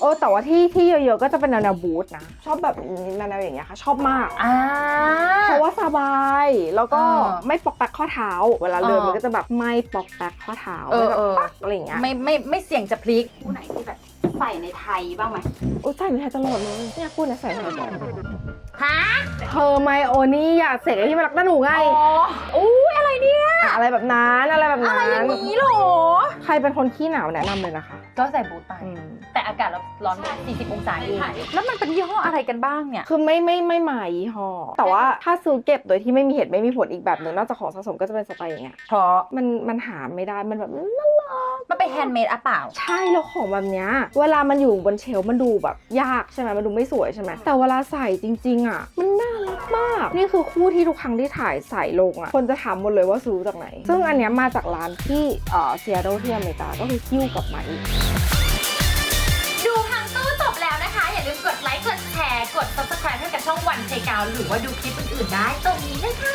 โอ้แต่ว่าที่ที่เยอะๆก็จะเป็นแนวๆบูทนะ ชอบแบบแนวๆอย่างเงี้ยค่ะ ชอบมาก อ่า เพราะว่าสบายแล้วก็เออไม่ปอกแป๊กข้อเท้า เวลาเดินเออมันก็จะแบบไม่ปอกแป๊กข้อเท้าเออไม่แบบเออ ปักอะไรอย่างเงี้ยไม่ไม่ไม่เสี่ยงจะพลิก คู่ไหนที่แบบใส่ในไทยบ้างไหมโอ้ใส่ไม่ไทยตลอดเลยเนี่ยพูดนะใส่ไทยตลอดฮะเธอไมโอนี่อยากเสกไอ้ที่มันรักหน้าหนูไงอ๋อ อุ้ยอะไรเนี่ยอะอะไรแบบนั้นอะไรแบบอะไรนั้นอย่างนี้เหรอ ใครเป็นคนขี้หนาวแนะนำเลยนะคะก็ใส่บูทไป อืมแต่อากาศเราร้อน40 องศาเอง แล้วมันเป็นยี่ห้ออะไรกันบ้างเนี่ย คือไม่ไม่ไม่หมายยี่ห้อแต่ว่าถ้าซื้อเก็บโดยที่ไม่มีเหตุไม่มีผลอีกแบบหนึ่งนอกจากของสะสมก็จะเป็นสไตล์อย่างเงี้ยเพราะมันมันหาไม่ได้มันแบบน่ารัก มันเป็นแฮนด์เมดอะเปล่า ใช่แล้วของแบบเนี้ยเวลามันอยู่บนเชลฟ์มันดูแบบยากใช่ไหมมันดูไม่สวยใช่ไหมแต่เวลาใส่จริง ๆ อะ มันน่ารักมาก นี่คือคู่ที่ทุกครั้งที่ถ่ายใส่ลงอะ คนจะถามหมดเลยว่าซื้อจากไหน ซึ่งอันเนี้ยมาจากร้านที่เอ่อเซียโตที่อเมริกาก็คือคิ้วกลับมาอีก ดูทางตู้จบแล้วนะคะ อย่าลืมกดไลค์ กดแชร์ กด subscribe ให้กับช่องวันเชกาวหรือว่าดูคลิปอื่นๆได้ตรงนี้เลยค่ะ